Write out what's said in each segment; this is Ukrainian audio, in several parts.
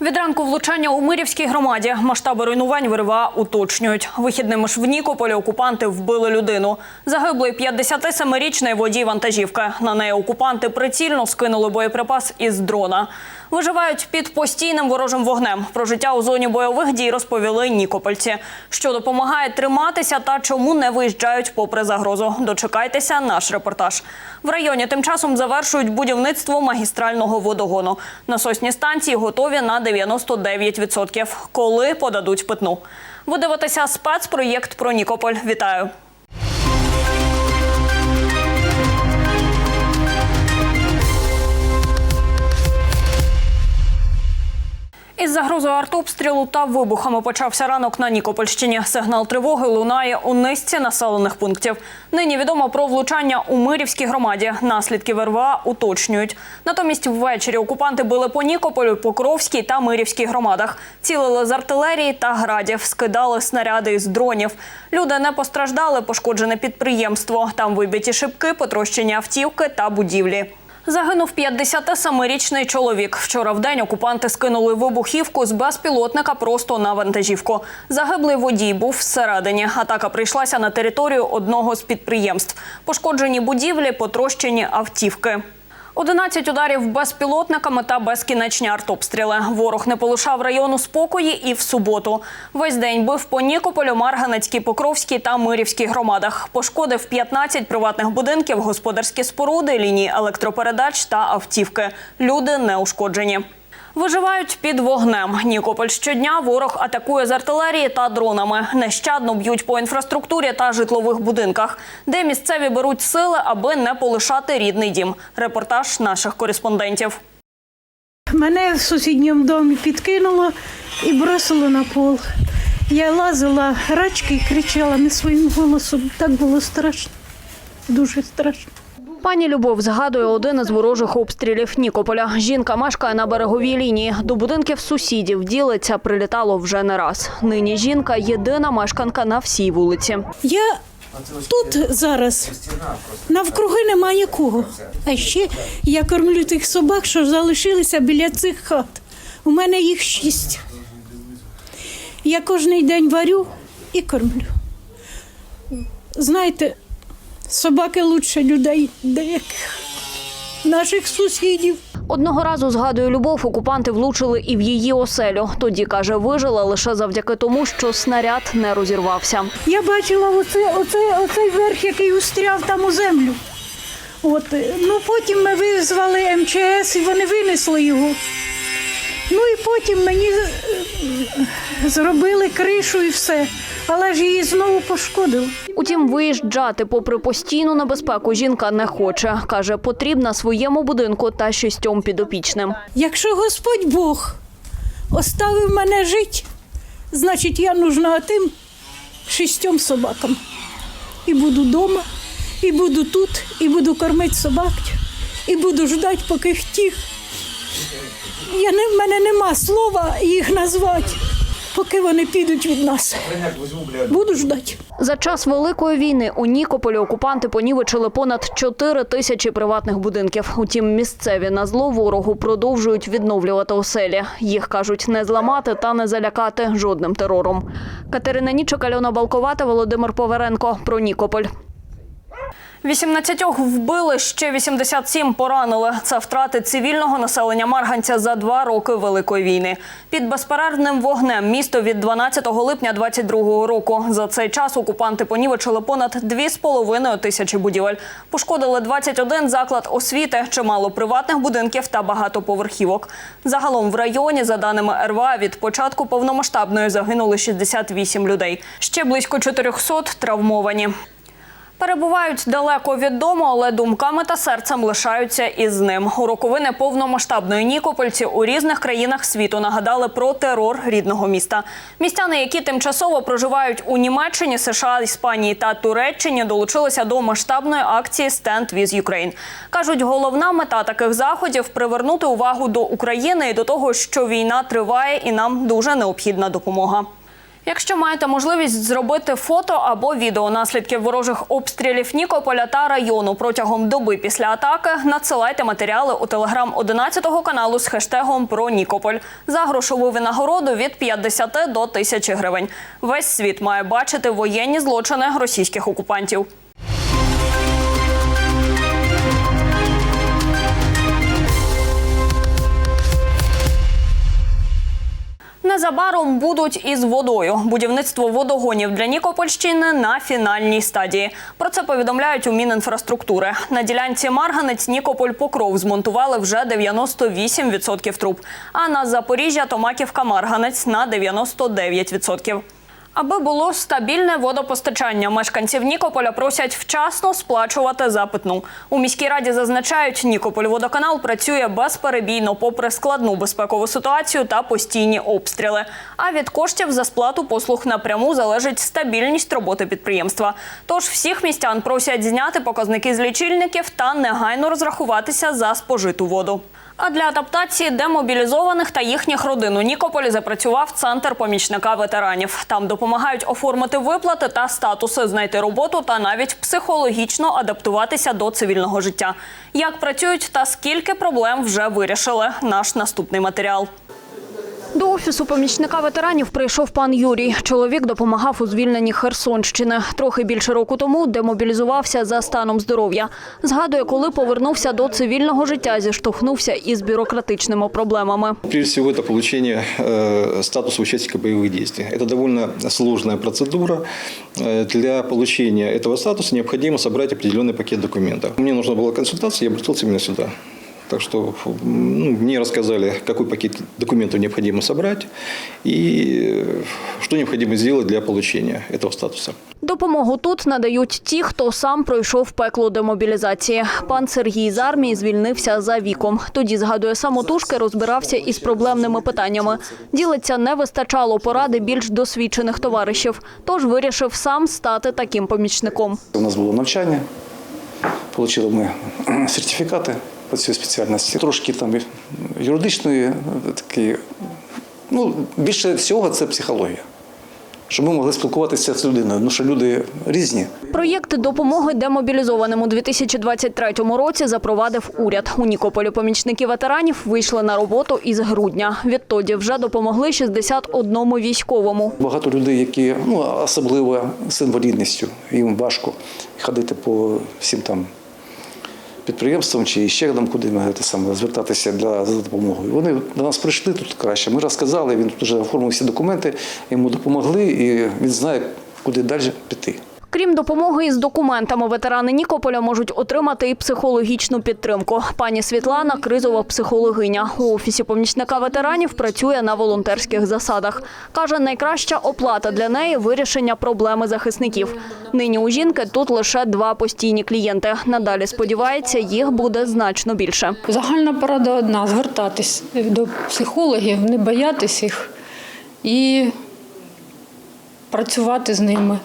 Від ранку влучання у Мирівській громаді масштаби руйнувань ВРВА уточнюють. Вихідними ж в Нікополі окупанти вбили людину. Загиблий 57-річний водій вантажівки. На неї окупанти прицільно скинули боєприпас із дрона. Виживають під постійним ворожим вогнем. Про життя у зоні бойових дій розповіли нікопольці. Що допомагає триматися та чому не виїжджають попри загрозу. Дочекайтеся наш репортаж. В районі тим часом завершують будівництво магістрального водогону. Насосні станції готові на 99%. Коли подадуть питну. Ви дивитеся спецпроєкт про Нікополь. Вітаю. Із загрозою артобстрілу та вибухами почався ранок на Нікопольщині. Сигнал тривоги лунає у низці населених пунктів. Нині відомо про влучання у Мирівській громаді. Наслідки ВРВА уточнюють. Натомість ввечері окупанти били по Нікополю, Покровській та Мирівській громадах. Цілили з артилерії та градів, скидали снаряди із дронів. Люди не постраждали, пошкоджене підприємство. Там вибиті шибки, потрощені автівки та будівлі. Загинув 57-річний чоловік. Вчора в день окупанти скинули вибухівку з безпілотника просто на вантажівку. Загиблий водій був всередині. Атака прийшлася на територію одного з підприємств. Пошкоджені будівлі, потрощені автівки. 11 ударів безпілотниками та безкінечні артобстріли. Ворог не полишав району спокої і в суботу. Весь день бив по Нікополю, Марганецькій, Покровській та Мирівській громадах. Пошкодив 15 приватних будинків, господарські споруди, лінії електропередач та автівки. Люди не ушкоджені. Виживають під вогнем. Нікополь щодня ворог атакує з артилерії та дронами. Нещадно б'ють по інфраструктурі та житлових будинках, де місцеві беруть сили, аби не полишати рідний дім. Репортаж наших кореспондентів. Мене в сусідньому домі підкинуло і бросило на пол. Я лазила рачки і кричала не своїм голосом. Так було страшно, дуже страшно. Пані Любов згадує один із ворожих обстрілів Нікополя. Жінка мешкає на береговій лінії. До будинків сусідів ділиться прилітало вже не раз. Нині жінка єдина мешканка на всій вулиці. Я тут зараз навкруги немає нікого. А ще я кормлю тих собак, що залишилися біля цих хат. У мене їх шість. Я кожен день варю і кормлю. Знаєте, собаки лучше людей деяких наших сусідів. Одного разу згадує Любов, окупанти влучили і в її оселю. Тоді каже, вижила лише завдяки тому, що снаряд не розірвався. Я бачила оце, оце, оцей верх, який устряв там у землю. От. Ну, потім ми визвали МЧС і вони винесли його. Ну і потім мені е, зробили кришу і все. Але ж її знову пошкодили. Утім, виїжджати попри постійну небезпеку жінка не хоче. Каже, потрібна своєму будинку та шістьом підопічним. Якщо Господь Бог оставив мене жити, значить я нужна тим шістьом собакам. І буду вдома, і буду тут, і буду кормити собак, і буду ждати, поки втіх. Я не, в мене нема слова їх назвати, поки вони підуть від нас. Буду ждати. За час великої війни у Нікополі окупанти понівечили понад 4 тисячі приватних будинків. Утім, місцеві на зло ворогу продовжують відновлювати оселі. Їх кажуть не зламати та не залякати жодним терором. Катерина Нічок, Альона Балковата, Володимир Поверенко про Нікополь. 18 вбили, ще 87 поранили. Це втрати цивільного населення Марганця за два роки Великої війни. Під безперервним вогнем місто від 12 липня 22 року. За цей час окупанти понівечили понад 2,5 тисячі будівель. Пошкодили 21 заклад освіти, чимало приватних будинків та багатоповерхівок. Загалом в районі, за даними РВА, від початку повномасштабної загинули 68 людей. Ще близько 400 травмовані. Перебувають далеко від дому, але думками та серцем лишаються із ним. У роковини повномасштабної Нікопольці у різних країнах світу нагадали про терор рідного міста. Містяни, які тимчасово проживають у Німеччині, США, Іспанії та Туреччині, долучилися до масштабної акції «Stand with Ukraine». Кажуть, головна мета таких заходів привернути увагу до України і до того, що війна триває, і нам дуже необхідна допомога. Якщо маєте можливість зробити фото або відео наслідків ворожих обстрілів Нікополя та району протягом доби після атаки, надсилайте матеріали у телеграм 11 каналу з хештегом про Нікополь за грошову винагороду від 50 до 1000 гривень. Весь світ має бачити воєнні злочини російських окупантів. Незабаром будуть із водою. Будівництво водогонів для Нікопольщини на фінальній стадії. Про це повідомляють у Мінінфраструктури. На ділянці Марганець Нікополь Покров змонтували вже 98% труб. А на Запоріжжя Томаківка Марганець на 99%. Аби було стабільне водопостачання, мешканців Нікополя просять вчасно сплачувати за питну. У міській раді зазначають, Нікополь-водоканал працює безперебійно, попри складну безпекову ситуацію та постійні обстріли. А від коштів за сплату послуг напряму залежить стабільність роботи підприємства. Тож всіх містян просять зняти показники з лічильників та негайно розрахуватися за спожиту воду. А для адаптації демобілізованих та їхніх родин у Нікополі запрацював центр помічника ветеранів. Там допомагають оформити виплати та статуси, знайти роботу та навіть психологічно адаптуватися до цивільного життя. Як працюють та скільки проблем вже вирішили? Наш наступний матеріал. До офісу помічника ветеранів прийшов пан Юрій. Чоловік допомагав у звільненні Херсонщини. Трохи більше року тому демобілізувався за станом здоров'я. Згадує, коли повернувся до цивільного життя, зіштовхнувся із бюрократичними проблемами. Прежде всего, это получение э, статуса участника боевых действий. Это довольно сложная процедура. Э, Для получения этого статуса необходимо собрать определенный пакет документов. Мне нужна была консультация, я обратился именно сюда. Так что ну, мне рассказали, какой пакет документов необходимо собрать и э, что необходимо сделать для получения этого статуса. Допомогу тут надають ті, хто сам пройшов пекло демобілізації. Пан Сергій з армії звільнився за віком. Тоді, згадує, самотужки розбирався із проблемними питаннями. Ділиться, не вистачало поради більш досвідчених товаришів, тож вирішив сам стати таким помічником. У нас було навчання, отримали ми сертифікати по цій спеціальності. Трошки там юридичної е, такі. Ну, більше всього це психологія. Щоб ми могли спілкуватися з людиною, тому що люди різні. Проєкт допомоги демобілізованим у 2023 році запровадив уряд. У Нікополі помічники ветеранів вийшли на роботу із грудня. Відтоді вже допомогли 61 військовому. Багато людей, які ну, особливо з інвалідністю, їм важко ходити по всім там підприємствам чи ще там, куди ми те саме, звертатися для, за допомогою. Вони до нас прийшли тут краще. Ми розказали, він тут вже оформив всі документи, йому допомогли, і він знає, куди далі піти. Крім допомоги із документами, ветерани Нікополя можуть отримати і психологічну підтримку. Пані Світлана – кризова психологиня. У офісі помічника ветеранів працює на волонтерських засадах. Каже, найкраща оплата для неї – вирішення проблеми захисників. Нині у жінки тут лише два постійні клієнти. Надалі, сподівається, їх буде значно більше. Загальна порада одна звертатись до психологів, не боятись їх і працювати з ними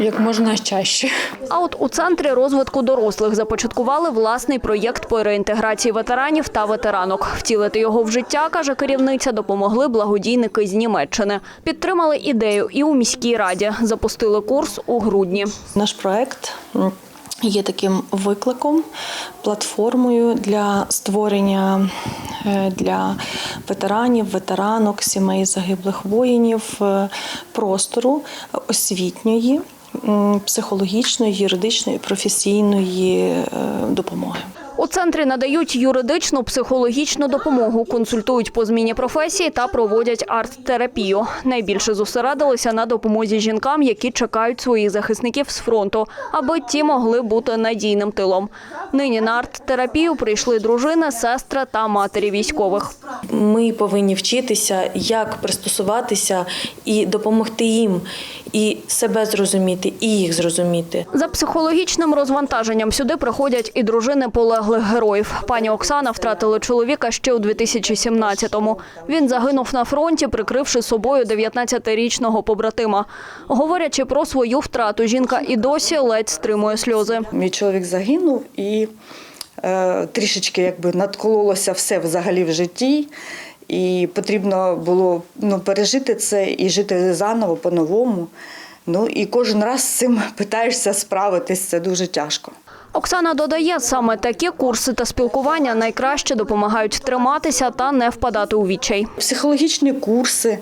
як можна чаще. А от у центрі розвитку дорослих започаткували власний проєкт по реінтеграції ветеранів та ветеранок. Втілити його в життя, каже керівниця, допомогли благодійники з Німеччини. Підтримали ідею і у міській раді. Запустили курс у грудні. Наш проект є таким викликом, платформою для створення е, для ветеранів, ветеранок, сімей загиблих воїнів е, простору освітньої, психологічної, юридичної, професійної е, допомоги. У центрі надають юридичну, психологічну допомогу, консультують по зміні професії та проводять арт-терапію. Найбільше зосередилися на допомозі жінкам, які чекають своїх захисників з фронту, аби ті могли бути надійним тилом. Нині на арт-терапію прийшли дружини, сестри та матері військових. Ми повинні вчитися, як пристосуватися і допомогти їм, і себе зрозуміти, і їх зрозуміти. За психологічним розвантаженням сюди приходять і дружини полеглих героїв. Пані Оксана втратила чоловіка ще у 2017-му. Він загинув на фронті, прикривши собою 19-річного побратима. Говорячи про свою втрату, жінка і досі ледь стримує сльози. Мій чоловік загинув і е, трішечки якби надкололося все взагалі в житті. і потрібно було ну, пережити це і жити заново по-новому. Ну і кожен раз з цим питаєшся справитись. Це дуже тяжко. Оксана додає, саме такі курси та спілкування найкраще допомагають триматися та не впадати у відчай. Психологічні курси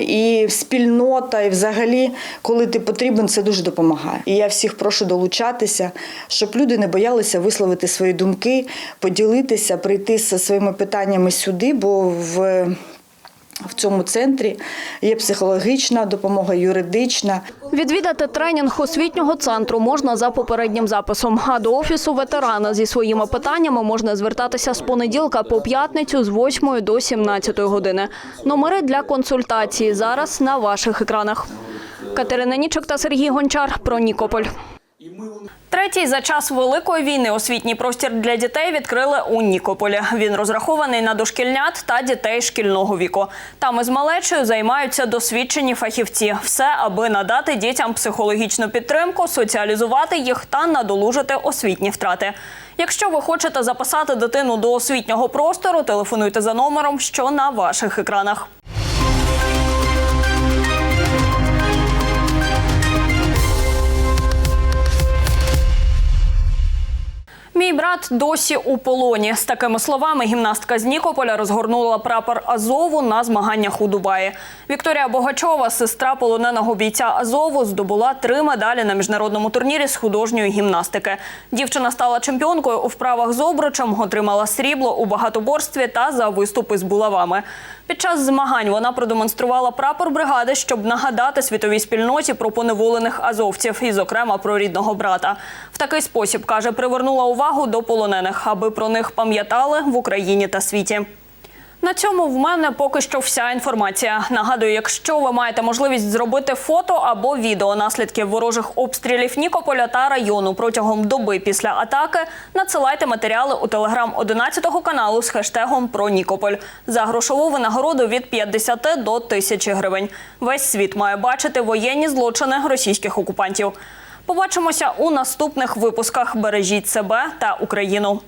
і спільнота, і взагалі, коли ти потрібен, це дуже допомагає. І я всіх прошу долучатися, щоб люди не боялися висловити свої думки, поділитися, прийти зі своїми питаннями сюди, бо в. В цьому центрі є психологічна допомога, юридична. Відвідати тренінг освітнього центру можна за попереднім записом. А до офісу ветерана зі своїми питаннями можна звертатися з понеділка по п'ятницю з 8 до 17 години. Номери для консультації зараз на ваших екранах. Катерина Нічок та Сергій Гончар про Нікополь. Третій за час великої війни освітній простір для дітей відкрили у Нікополі. Він розрахований на дошкільнят та дітей шкільного віку. Там із малечою займаються досвідчені фахівці. Все, аби надати дітям психологічну підтримку, соціалізувати їх та надолужити освітні втрати. Якщо ви хочете записати дитину до освітнього простору, телефонуйте за номером, що на ваших екранах. Мій брат досі у полоні. З такими словами гімнастка з Нікополя розгорнула прапор Азову на змаганнях у Дубаї. Вікторія Богачова, сестра полоненого бійця Азову, здобула три медалі на міжнародному турнірі з художньої гімнастики. Дівчина стала чемпіонкою у вправах з обручем, отримала срібло у багатоборстві та за виступи з булавами. Під час змагань вона продемонструвала прапор бригади, щоб нагадати світовій спільноті про поневолених азовців, і, зокрема, про рідного брата. В такий спосіб каже, привернула увагу до полонених, аби про них пам'ятали в Україні та світі. На цьому в мене поки що вся інформація. Нагадую, якщо ви маєте можливість зробити фото або відео наслідків ворожих обстрілів Нікополя та району протягом доби після атаки, надсилайте матеріали у телеграм 11 каналу з хештегом про Нікополь за грошову винагороду від 50 до 1000 гривень. Весь світ має бачити воєнні злочини російських окупантів. Побачимося у наступних випусках. Бережіть себе та Україну.